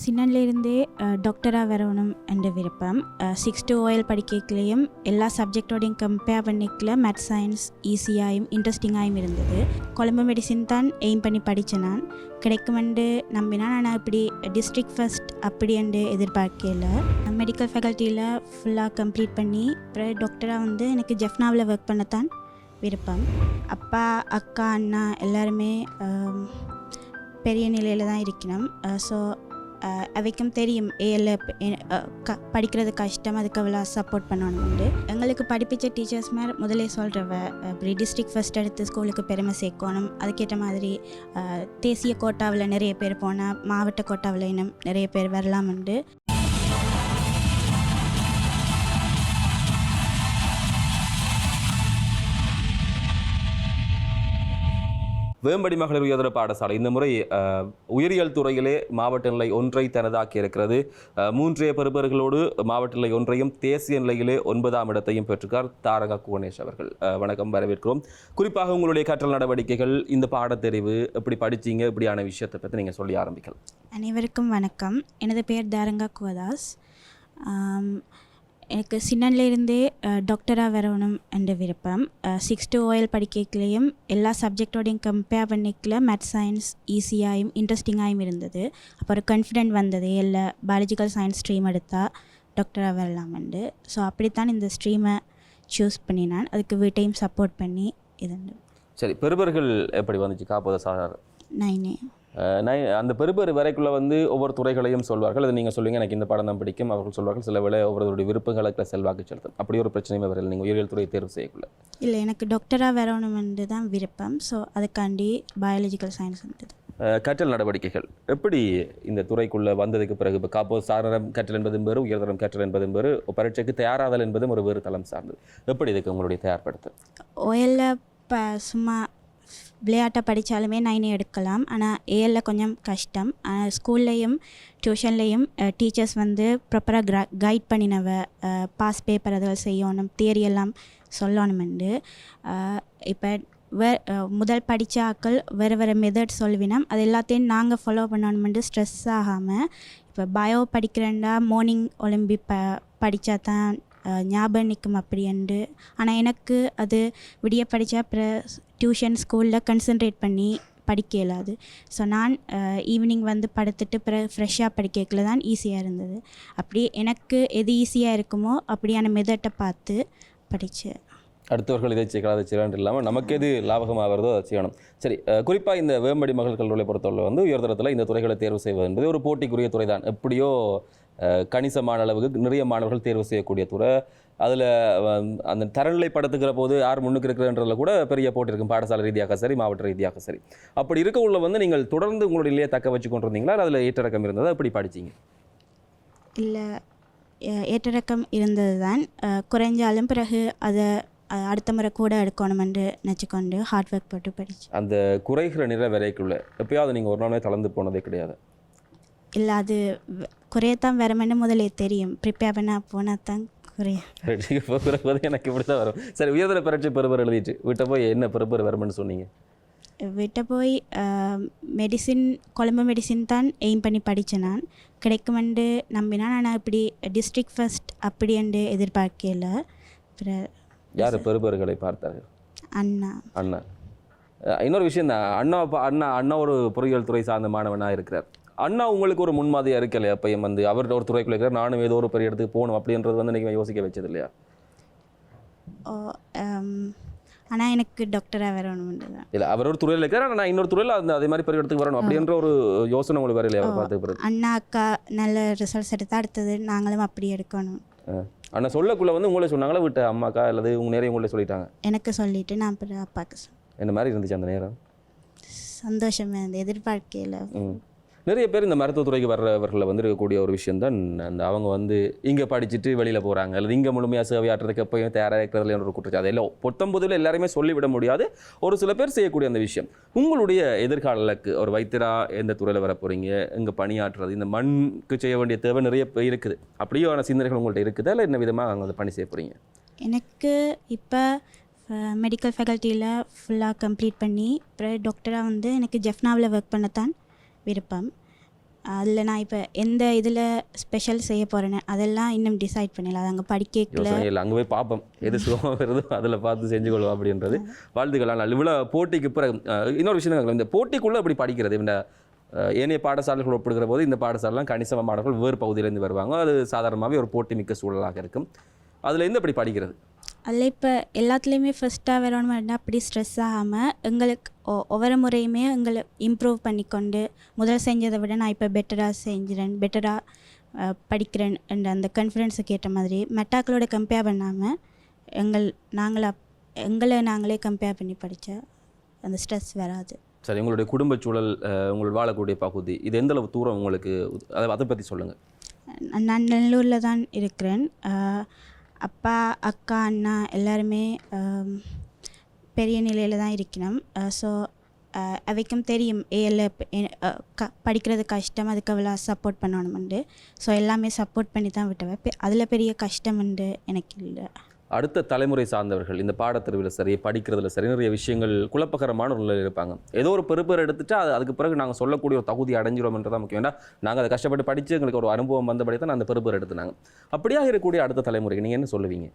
சின்னன்லேருந்தே டாக்டராக வரணும் என்ற விருப்பம். சிக்ஸ் டு ஓஎல் படிக்கலையும் எல்லா சப்ஜெக்டோடையும் கம்பேர் பண்ணிக்கல மேத் சயின்ஸ் ஈஸியாகவும் இன்ட்ரெஸ்டிங்காகவும் இருந்தது. கொழம்பு மெடிசின் தான் எய்ம் பண்ணி படித்தேன் நான். கிடைக்குமெண்டு நம்பினா நான் இப்படி டிஸ்ட்ரிக்ட் ஃபர்ஸ்ட் அப்படி என்று எதிர்பார்க்கல. மெடிக்கல் ஃபேக்கல்ட்டியில் ஃபுல்லாக கம்ப்ளீட் பண்ணி அப்புறம் டாக்டராக வந்து எனக்கு ஜெஃப்னாவில் ஒர்க் பண்ணத்தான் விருப்பம். அப்பா அக்கா அண்ணா எல்லாருமே பெரிய நிலையில் தான் இருக்கணும். ஸோ அவைக்கும் தெரியும் ஏல க படிக்கிறது கஷ்டம் அதுக்கு அவ்வளோ சப்போர்ட் பண்ணணும்னு எங்களுக்கு படிப்பிச்ச டீச்சர்ஸ் மாதிரி முதலே சொல்கிறவ இப்படி டிஸ்ட்ரிக்ட் ஃபஸ்ட் எடுத்து ஸ்கூலுக்கு பெருமை சேர்க்கணும் அதுக்கேற்ற மாதிரி தேசிய கோட்டாவில் நிறைய பேர் போனால் மாவட்ட கோட்டாவில் இன்னும் நிறைய பேர் வரலாம்ண்டு வேம்படி மகளிர் உயர்தர பாடசாலை. இந்த முறை உயிரியல் துறையிலே மாவட்ட நிலை ஒன்றை தனதாக்கி இருக்கிறது. மூன்றைய பெறுபர்களோடு மாவட்ட நிலை ஒன்றையும் தேசிய நிலையிலே ஒன்பதாம் இடத்தையும் பெற்றுக்கார் தாரகா குவனேஷ் அவர்கள். வணக்கம் வரவேற்கிறோம். குறிப்பாக உங்களுடைய கற்றல் நடவடிக்கைகள் இந்த பாடத்தெரிவு எப்படி படிச்சீங்க இப்படியான விஷயத்தை பற்றி நீங்கள் சொல்லி ஆரம்பிக்கலாம். அனைவருக்கும் வணக்கம். எனது பெயர் தாரங்கா குவதாஸ் எனக்கு சின்னன்லேருந்தே டாக்டராக வரணும் என்ற விருப்பம். சிக்ஸ் டு ஓஎல் படிக்கலையும் எல்லா சப்ஜெக்டோடையும் கம்பேர் பண்ணிக்கல மேத் சயின்ஸ் ஈஸியாகவும் இன்ட்ரெஸ்டிங்காகவும் இருந்தது. அப்புறம் கான்ஃபிடென்ட் வந்தது. எல்லா பயாலஜிக்கல் சயின்ஸ் ஸ்ட்ரீம் எடுத்தால் டாக்டராக வரலாமெண்டு ஸோ அப்படித்தான் இந்த ஸ்ட்ரீமை சூஸ் பண்ணினான் அதுக்கு வீட்டையும் சப்போர்ட் பண்ணி இதுண்டு சரி பெறுபர்கள் எப்படி வந்துச்சு? காப்போத சார். நைனே நான் அந்த பெறுபேறு வரைக்குள்ள வந்து ஒவ்வொரு துறைகளையும் சொல்வார்கள். அது நீங்கள் சொல்லுவீங்க எனக்கு இந்த பாடம் தான் பிடிக்கும் அவர்கள் சொல்வார்கள். சில வேளை ஒவ்வொருவருடைய விருப்பங்களுக்கு செல்வாக்கு செலுத்தும். அப்படி ஒரு பிரச்சனையும் வரல நீங்கள் உயிரியல் துறையை தேர்வு செய்யக்குள்ள. இல்லை எனக்கு டாக்டராக வரணுமென்று தான் விருப்பம். ஸோ அதுக்காண்டி பயாலஜிக்கல் சயின்ஸ் வந்தது. கற்றல் நடவடிக்கைகள். எப்படி இந்த துறைக்குள்ள வந்ததுக்கு பிறகு இப்போ காப்போ சாரணம் கற்றல் என்பதும் வேறு உயர்தரம் கற்றல் என்பதும் வேறு பரீட்சைக்கு தயாராதல் என்பதும் ஒரு வேறு தளம் சார்ந்தது. எப்படி இதுக்கு உங்களுடைய தயார்படுத்தல் ஓஎல்ல ப சும்மா விளையாட்டை படித்தாலுமே நைன் எடுக்கலாம். ஆனால் ஏஎல்ல கொஞ்சம் கஷ்டம். ஸ்கூல்லையும் டியூஷன்லேயும் டீச்சர்ஸ் வந்து ப்ராப்பராக க்ரா கைட் பண்ணினவ பாஸ் பேப்பர் அதில் செய்யணும் தியரி எல்லாம் சொல்லணுமெண்டு. இப்போ வே முதல் படித்த ஆக்கள் வேறு வேறு மெதட் சொல்வினோம். அது எல்லாத்தையும் நாங்கள் ஃபாலோ பண்ணணுமெண்டு ஸ்ட்ரெஸ் ஆகாமல் இப்போ பயோ படிக்கிறேன்டா மார்னிங் ஒலிம்பி ப படித்தா தான் ஞாபகம் நிற்கும் அப்படின்ட்டு ஆனால் எனக்கு அது விடிய படித்தா அப்புறம் டியூஷன் ஸ்கூலில் கன்சென்ட்ரேட் பண்ணி படிக்க இயலாது. ஸோ நான் ஈவினிங் வந்து படுத்துட்டு பிற ஃப்ரெஷ்ஷாக படிக்கல தான் ஈஸியாக இருந்தது. அப்படி எனக்கு எது ஈஸியாக இருக்குமோ அப்படியான மெதட்டை பார்த்து படித்தேன் அடுத்தவர்கள் இதை செய்யலாம் அதை செய்யலாம் இல்லாமல் நமக்கு எது லாபகமாக வருதோ அதை செய்யணும். சரி குறிப்பாக இந்த வேம்படி மகள் கல்லூரியை பொறுத்தவரை வந்து உயர்தரத்தில் இந்த துறைகளை தேர்வு செய்வது என்பது ஒரு போட்டிக்குரிய துறை தான் எப்படியோ கணிசமான அளவுக்கு நிறைய மாணவர்கள் தேர்வு செய்யக்கூடிய துறை. அதில் அந்த தரநிலைப்படுத்துகிற போது யார் முன்னுக்கு இருக்கிறன்றதுல கூட பெரிய போட்டி இருக்கும். பாடசாலை ரீதியாக சரி மாவட்ட ரீதியாக சரி. அப்படி இருக்க உள்ள வந்து நீங்கள் தொடர்ந்து உங்களுடைய நிலையை தக்க வச்சு கொண்டிருந்தீங்களா அதில் ஏற்றிறக்கம் இருந்ததா? எப்படி படிச்சீங்க? இல்லை ஏற்றிறக்கம் இருந்தது தான் குறைஞ்சாலும் பிறகு அதை அடுத்த முறை கூட எடுக்கணுமென்று நினச்சிக்கொண்டு ஹார்ட் ஒர்க் போட்டு படித்தேன் அந்த குறைகிற நிலை வரைக்குள்ள எப்பயாவது நீங்கள் ஒரு நாளே தளர்ந்து போனதே கிடையாது. இல்லை அது குறையத்தான் வரமென்னு முதலே தெரியும். ப்ரிப்பேர் பண்ண போனால் தான் ரெடிக்கு போகிறது எனக்கு இப்படி தான் வரும். சரி உயர்தர பரீட்சை பெறுபர் எழுதிட்டு வீட்டை போய் என்ன பெறுபர் வரும்னு சொன்னீங்க? விட்ட போய் மெடிசின் கொழம்பு மெடிசின் தான் எய்ம் பண்ணி படித்தேன் நான். கிடைக்குமென்று நம்பினா நான் இப்படி டிஸ்ட்ரிக்ட் ஃபர்ஸ்ட் அப்படி என்று எதிர்பார்க்கல. யார் பெறுபர்களை பார்த்தார்கள்? அண்ணா. அண்ணா. இன்னொரு விஷயம் தான் அண்ணா அண்ணா அண்ணா ஒரு பொறியியல் துறை சார்ந்த மாணவனாக இருக்கிறார். அண்ணா உங்களுக்கு ஒரு முன்மாதிரியாக இருக்கலையா அப்பையும் வந்து அவர்கிட்ட ஒரு துறைக்குள்ள இருக்கிறார் நானும் ஏதோ ஒரு பெரிய இடத்துக்கு போகணும் அப்படின்றது வந்து நீங்கள் யோசிக்க வச்சது இல்லையா? ஆனால் எனக்கு டாக்டராக வரணுமென்று தான் இல்லை அவர் ஒரு துறையில் இருக்கிறார் ஆனால் நான் இன்னொரு துறையில் அந்த அதே மாதிரி பெரிய இடத்துக்கு வரணும் அப்படின்ற ஒரு யோசனை உங்களுக்கு வர இல்லையா? பார்த்து அண்ணா அக்கா நல்ல ரிசல்ட்ஸ் எடுத்து அடுத்தது நாங்களும் அப்படி எடுக்கணும். அண்ணா சொல்லக்குள்ள வந்து உங்களே சொன்னாங்களா விட்ட அம்மாக்கா அல்லது உங்க நேரம் உங்களே சொல்லிட்டாங்க? எனக்கு சொல்லிவிட்டு நான் அப்புறம் அப்பாவுக்கு சொன்னேன் என்ன மாதிரி இருந்துச்சு அந்த நேரம்? சந்தோஷமாக இருந்தது எதிர்பார்க்கையில். ம். நிறைய பேர் இந்த மருத்துவத்துறைக்கு வர்றவர்களில் வந்து இருக்கக்கூடிய ஒரு விஷயம் தான் அந்த அவங்க வந்து இங்கே படிச்சுட்டு வெளியில் போகிறாங்க அல்லது இங்கே முழுமையாக சேவையாற்றுறதுக்கு எப்பயும் தயாராக இருக்கிறதுல ஒரு குற்றச்சாட்டு. எல்லாம் பொத்தம்பதுல எல்லாருமே சொல்லிவிட முடியாது. ஒரு சில பேர் செய்யக்கூடிய அந்த விஷயம். உங்களுடைய எதிர்கால இலக்கு ஒரு வைத்தியரா எந்த துறையில் வர போகிறீங்க இங்கே பணியாற்றுறது? இந்த மண்ணுக்கு செய்ய வேண்டிய தேவை நிறைய இருக்குது. அப்படியான சிந்தனைகள் உங்கள்கிட்ட இருக்குதா? இல்லை என்ன விதமாக அங்கே அதை பணி செய்ய போகிறீங்க எனக்கு இப்போ மெடிக்கல் ஃபேக்கல்ட்டியில் ஃபுல்லாக கம்ப்ளீட் பண்ணி அப்புறம் டாக்டராக வந்து எனக்கு ஜெஃப்னாவில் ஒர்க் பண்ணத்தான் விருப்பம். அதில் நான் இப்போ எந்த இதில் ஸ்பெஷல் செய்ய போகிறேன்னு அதெல்லாம் இன்னும் டிசைட் பண்ணல. அது அங்கே படிக்கல அங்கே போய் பார்ப்போம் எது சுகமாக வருதோ அதில் பார்த்து செஞ்சு கொள்வோம் அப்படின்றது வாழ்த்துக்கள் ஆனால் இவ்வளோ போட்டிக்கு பிறகு இன்னொரு விஷயம் தான் இந்த போட்டிக்குள்ளே எப்படி படிக்கிறது. இந்த ஏனைய பாடசாலைகள் ஒப்பிடுகிற போது இந்த பாடசாலைலாம் கணிசமாக மாணவர்கள் வேறு பகுதியிலேருந்து வருவாங்க. அது சாதாரணமாகவே ஒரு போட்டி மிக்க சூழலாக இருக்கும். அதில் இருந்து எப்படி படிக்கிறது. அதில் இப்போ எல்லாத்துலேயுமே ஃபஸ்ட்டாக வரணும்னா அப்படி ஸ்ட்ரெஸ் ஆகாமல் எங்களுக்கு ஒ- ஒவ்வொரு முறையுமே எங்களை இம்ப்ரூவ் பண்ணிக்கொண்டு முதல் செஞ்சதை விட நான் இப்போ பெட்டராக செஞ்சுறேன் பெட்டராக படிக்கிறேன் என்ற அந்த கான்ஃபிடென்ஸுக்கு ஏற்ற மாதிரி மெட்டாக்களோட கம்பேர் பண்ணாமல் எங்கள் நாங்களா எங்களை நாங்களே கம்பேர் பண்ணி படித்தா அந்த ஸ்ட்ரெஸ் வராது. சரி உங்களுடைய குடும்பச் சூழல் அஹ், உங்கள் வாழக்கூடிய பகுதி இது எந்த அளவு தூரம் உங்களுக்கு அதை அதை பற்றி சொல்லுங்கள் நான் நல்லூரில் தான் இருக்கிறேன். அப்பா அக்கா அண்ணா எல்லாருமே பெரிய நிலையில் தான் இருக்கணும். ஸோ அவைக்கும் தெரியும். ஏஎல் க படிக்கிறது கஷ்டம் அதுக்கு அவ்வளோ சப்போர்ட் பண்ணணுமெண்டு ஸோ எல்லாமே சப்போர்ட் பண்ணி தான் விட்டவன் அதில் பெரிய கஷ்டம் உண்டு? எனக்கு இல்லை. அடுத்த தலைமுறை சார்ந்தவர்கள் இந்த பாடத்தறிவில் சரி படிக்கிறதுல சரி நிறைய விஷயங்கள் குழப்பகரமான ஒரு நிலையில் இருப்பாங்க. ஏதோ ஒரு பெருப்பேர் எடுத்துட்டா அது அதுக்கு பிறகு நாங்கள் சொல்லக்கூடிய ஒரு தகுதி அடைஞ்சிரோம்ன்றதான் முக்கியம். ஏன்னா நாங்கள் அதை கஷ்டப்பட்டு படித்து எங்களுக்கு ஒரு அனுபவம் வந்தபடி தான் அந்த பெருப்பேர் எடுத்துனாங்க. அப்படியாக இருக்கக்கூடிய அடுத்த தலைமுறைக்கு நீங்கள் என்ன சொல்லுவீங்க?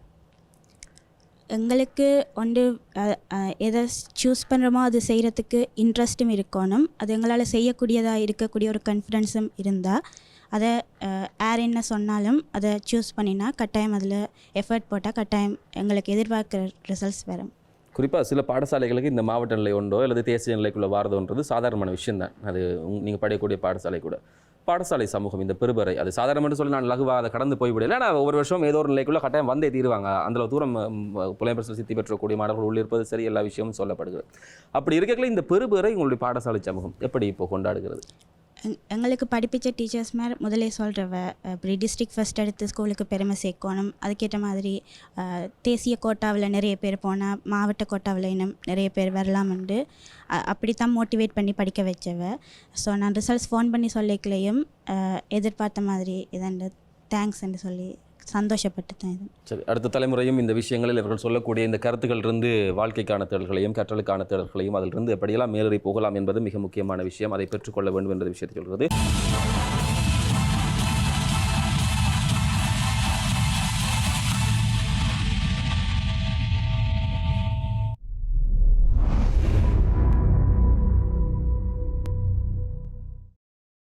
எங்களுக்கு ஒன்று எதை சூஸ் பண்ணுறோமோ அது செய்கிறதுக்கு இன்ட்ரெஸ்ட்டும் இருக்கணும். அது எங்களால் செய்யக்கூடியதாக இருக்கக்கூடிய ஒரு கான்ஃபிடென்ஸும் இருந்தால் அதை யார் என்ன சொன்னாலும் அதை சூஸ் பண்ணினா கட்டாயம் அதில் எஃபர்ட் போட்டால் கட்டாயம் எங்களுக்கு எதிர்பார்க்குற ரிசல்ட்ஸ் வரும். குறிப்பாக சில பாடசாலைகளுக்கு இந்த மாவட்ட நிலை ஒன்றோ அல்லது தேசிய நிலைக்குள்ளே வாரதோன்றது சாதாரணமான விஷயம்தான் அது நீங்கள் படிக்கக்கூடிய பாடசாலை கூட. பாடசாலை சமூகம் இந்த பெருபறை அது சாதாரணமாக சொல்லி நான் லகுவாக அதை கடந்து போய்விடல நான் ஒவ்வொரு வருஷம் ஏதோ ஒரு நிலைக்குள்ளே கட்டாயம் வந்தே தீருவாங்க. அந்த தூரம் புலம்பெயர்ச்சியில் சித்தி பெற்றக்கூடிய மாணவர்கள் உள்ளிருப்பது சரி எல்லா விஷயமும் சொல்லப்படுகிறது. அப்படி இருக்கக்குள்ள இந்த பெருபறை உங்களுடைய பாடசாலை சமூகம் எப்படி இப்போ கொண்டாடுகிறது? எங்களுக்கு படிப்பிச்ச டீச்சர்ஸ் மாதிரி முதலே சொல்கிறவ இப்படி டிஸ்ட்ரிக்ட் ஃபஸ்ட் எடுத்து ஸ்கூலுக்கு பெருமை சேர்க்கணும். அதுக்கேற்ற மாதிரி தேசிய கோட்டாவில் நிறைய பேர் போனால் மாவட்ட கோட்டாவில் இன்னும் நிறைய பேர் வரலாம்ண்டு அ- அப்படித்தான் மோட்டிவேட் பண்ணி படிக்க வச்சவ. ஸோ நான் ரிசல்ட்ஸ் ஃபோன் பண்ணி சொல்லிக்கலையும் எதிர்பார்த்த மாதிரி இதண்டு தேங்க்ஸ்ன்னு சொல்லி சந்தோஷப்பட்டு தான் இது. சரி அடுத்த தலைமுறையும் இந்த விஷயங்களில் இவர்கள் சொல்லக்கூடிய இந்த கருத்துக்கள் இருந்து வாழ்க்கைக்கான தேடல்களையும் கற்றலுக்கான தேடல்களையும் அதிலிருந்து எப்படியெல்லாம் மேலறி போகலாம் என்பது மிக முக்கியமான விஷயம். அதை பெற்றுக்கொள்ள வேண்டும் என்ற விஷயத்தை சொல்கிறது.